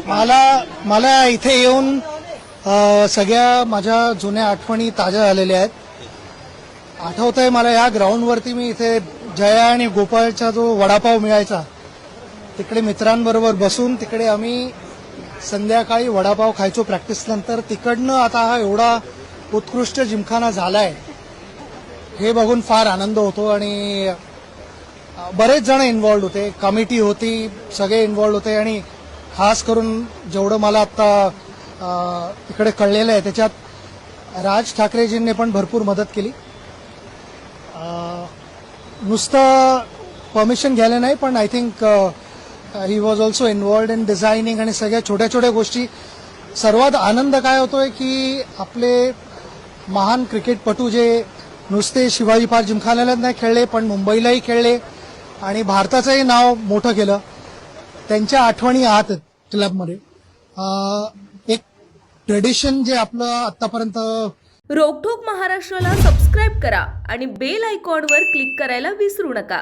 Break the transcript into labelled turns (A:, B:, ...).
A: मला मला इथे येऊन सगळ्या माझ्या जुन्या आठवणी ताज्या झालेल्या आहेत. आठवत आहे मला या ग्राउंडवरती मी इथे जया आणि गोपाळचा जो वडापाव मिळायचा तिकडे मित्रांबरोबर बसून तिकडे आम्ही संध्याकाळी वडापाव खायचो प्रॅक्टिस नंतर. तिकडनं आता हा एवढा उत्कृष्ट जिमखाना झालाय हे बघून फार आनंद होतो आणि बरेच जण इन्वॉल्ड होते. कमिटी होती सगळे इन्वॉल्ड होते आणि खास करून जेवढं मला आता इकडे कळलेलं आहे त्याच्यात राज ठाकरेजींनी पण भरपूर मदत केली. नुसतं परमिशन घ्यायला नाही पण I think he was also involved in designing आणि सगळ्या छोट्या छोट्या गोष्टी. सर्वात आनंद काय होतोय की आपले महान क्रिकेटपटू जे नुसते शिवाजी पार्क जिमखान्यालाच नाही खेळले पण मुंबईलाही खेळले आणि भारताचंही नाव मोठं केलं. त्यांच्या आठवणी आहात क्लबमध्ये. एक ट्रेडिशन जे आपलं आतापर्यंत
B: रोकठोक महाराष्ट्राला सबस्क्राईब करा आणि बेल आयकॉनवर क्लिक करायला विसरू नका.